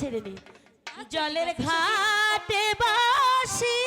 ছেড়ে দিই জলের ঘাটে বাসি।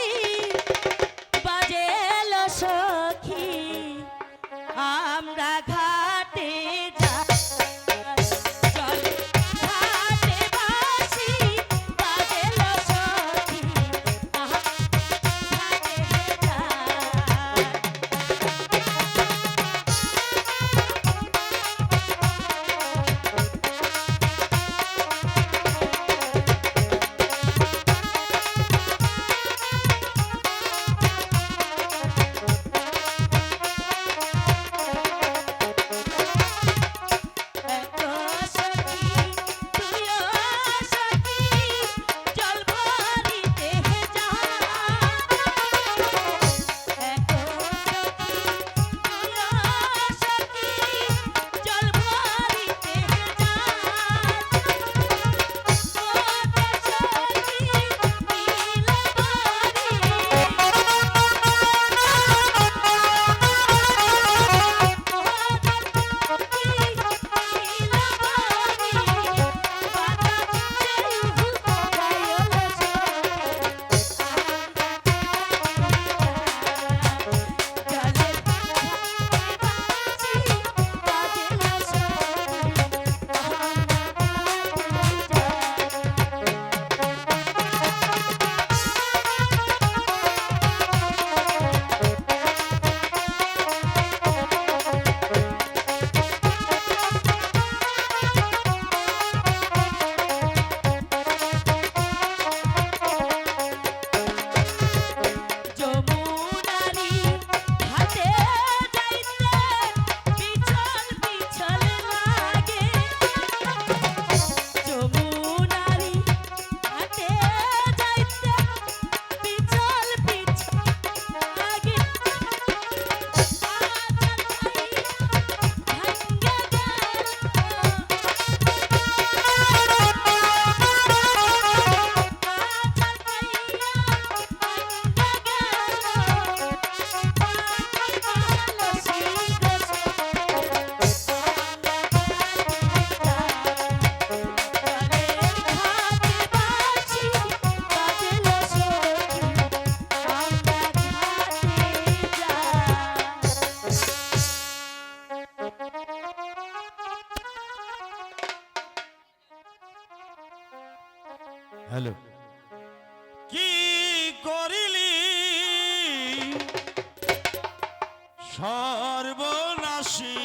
machine.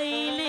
শুনাইলে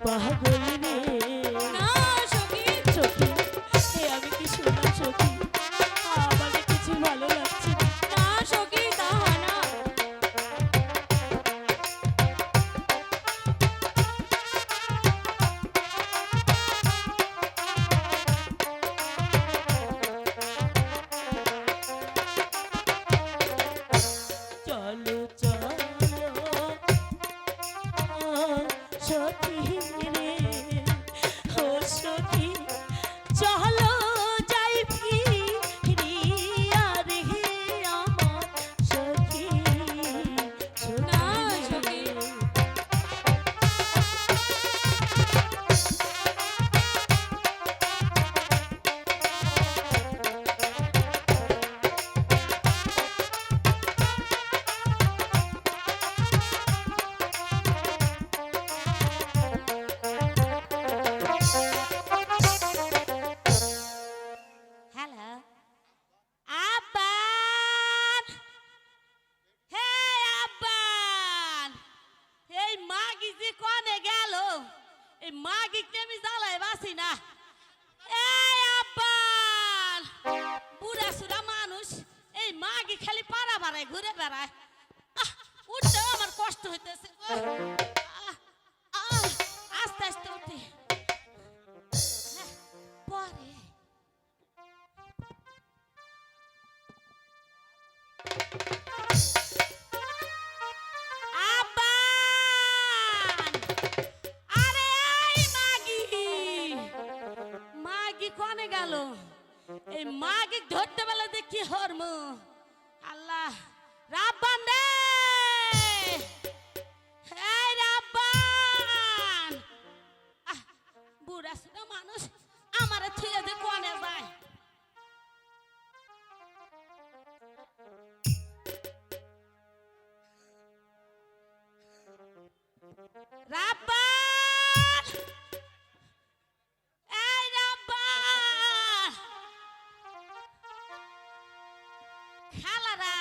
পাগল এই মাগি ধরতে বেলা দেখি হরম আল্লাহ রাব্বান রে! এই রাব্বান! আহ, বুড়া সুড়া মানুষ আমারে থুয়ে যে কোনে যায়। রাব্বান! খালারা,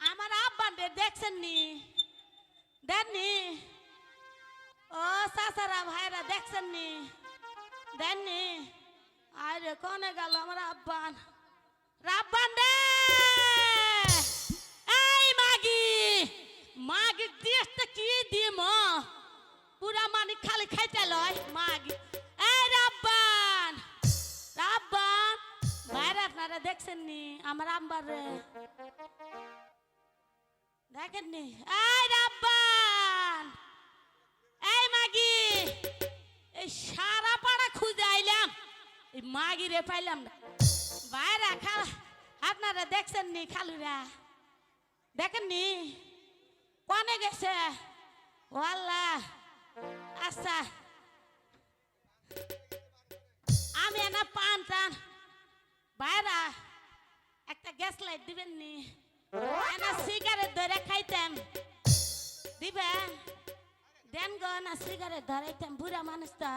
আমার আব্বান রে দেখছেন নি দেননি? ও সাসারা ভাইরা দেখছেন নি দেননি? আরে কোনে গেল আমার আব্বান? রাব্বান রে! এই মাগি মাগি দিয়েছে কি দিম? পুরা মানি খালি খাইতে লয়, মাগি। বাইরে আপনারা দেখছেন নি আমার আম্বার রে। দেখেন নি এই রাব্বান! এই মাগি! এই সারা পাড়া খুঁজে আইলাম। এই মাগি রে পাইলাম না। বাইরে খালা, আপনারা দেখছেন নি খালুরা? দেখেন নি কনে গেছে? ও আচ্ছা। আমি না পান টান বাইরা একটা গ্যাস লাইট দিবেন নি? না সিগারেট ধরে খাইতাম। দিবেন দেন গো না সিগারেট ধরাইতাম বুড়া মানুষ তো।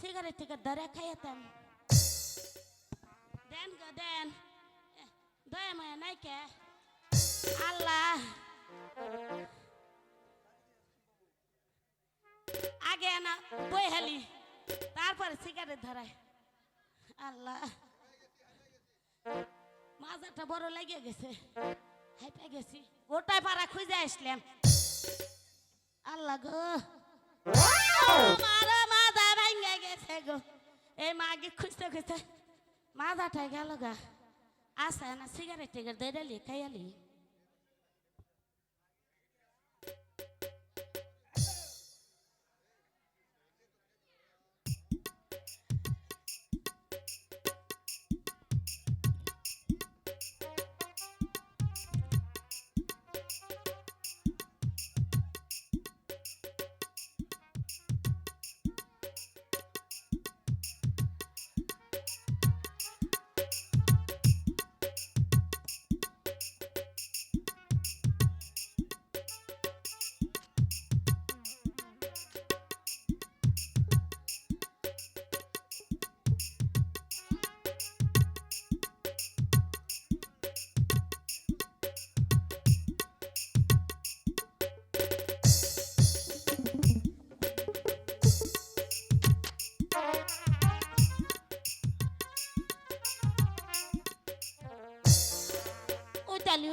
সিগারেট থেকে ধরে খাইতাম দেন গো, দেন। দয়া মায়া নাই কে? আল্লাহ। আগে না বই হেলি, তারপরে সিগারেট ধরায়। আল্লাহ। মাজাটা বড় লেগে গেছে। হাইপে গেছি। গোটায় পারা খুঁজে আসলাম। আল্লাহ গো। মারা মাজা ভাঙ্গে গেছে গো। এই মাগে খুঁজতে খুঁজতে মাজাটাই গেল গা। আসে না সিগারেট টিগারেট দিয়ে খাইয়ালি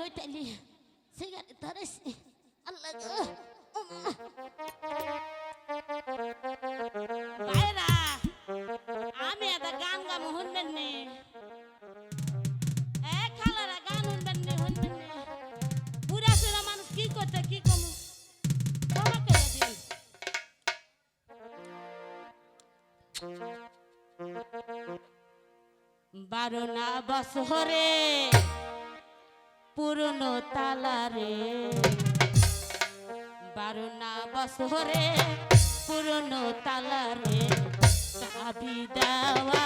ওইটালি ওইটালি সিগারেট ধরেছি আল্লাহ ভাইরা আমি একটা গান গাম শুনবেন নি খালারা গান শুনবেন নি শুনবেন নি বুড়া সুরা মানুষ কি করতে কি কমু বারো না বছরে বছরে পুরনো তালারে চাবি দেওয়ারি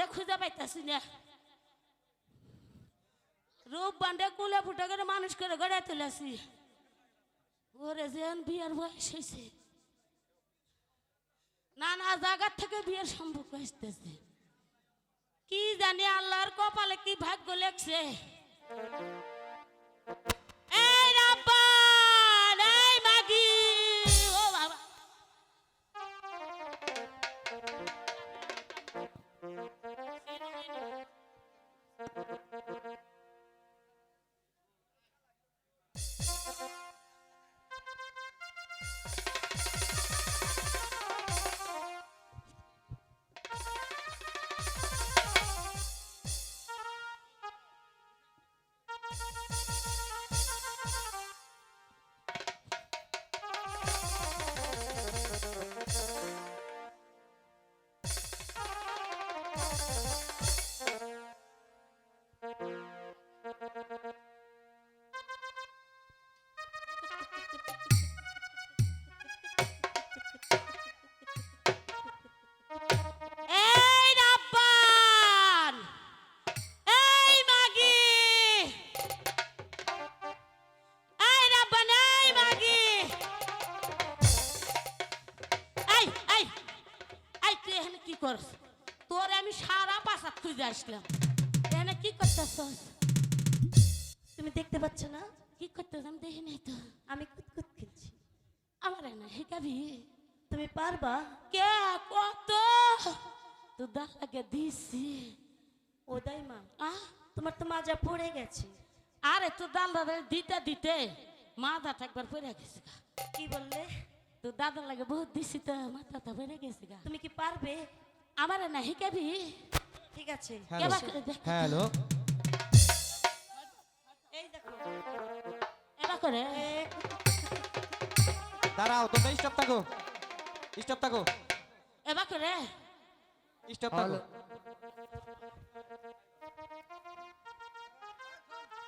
বান্ডে খুঁজে পাইতেছি না। রূপ বান্ডে কুলে ফুটে করে মানুষ করে গড়ে তুলেছি। ওরে যেন বিয়ের বয়স হয়েছে নানা জায়গার থেকে বিয়ের সম্পর্ক আসতেছে কি জানি আল্লাহর কপালে কি ভাগ্য লেখছে। করতেছ দেখি নাই তো। আমি কুতকুত খেলছি। আমার না হিকাবি তুমি পারবা? কে কত? তুই দাঁড়াকে দিছি। ও দাই মা আহ তোমার তো মাজা পড়ে গেছে। আরে তো দাদা দিতে দিতে। মাথাটা একবার পড়ে গেছে কি বললে? তো দাদা লাগে বহুত দিছি তো মাথাটা পড়ে গেছে গা। তুমি কি পারবে? আমার না হিকাবি ঠিক আছে। হ্যালো। করে। দাঁড়াও তোমরা স্টপ থাকো। স্টপ থাকো। এবার করে। স্টপ থাকো।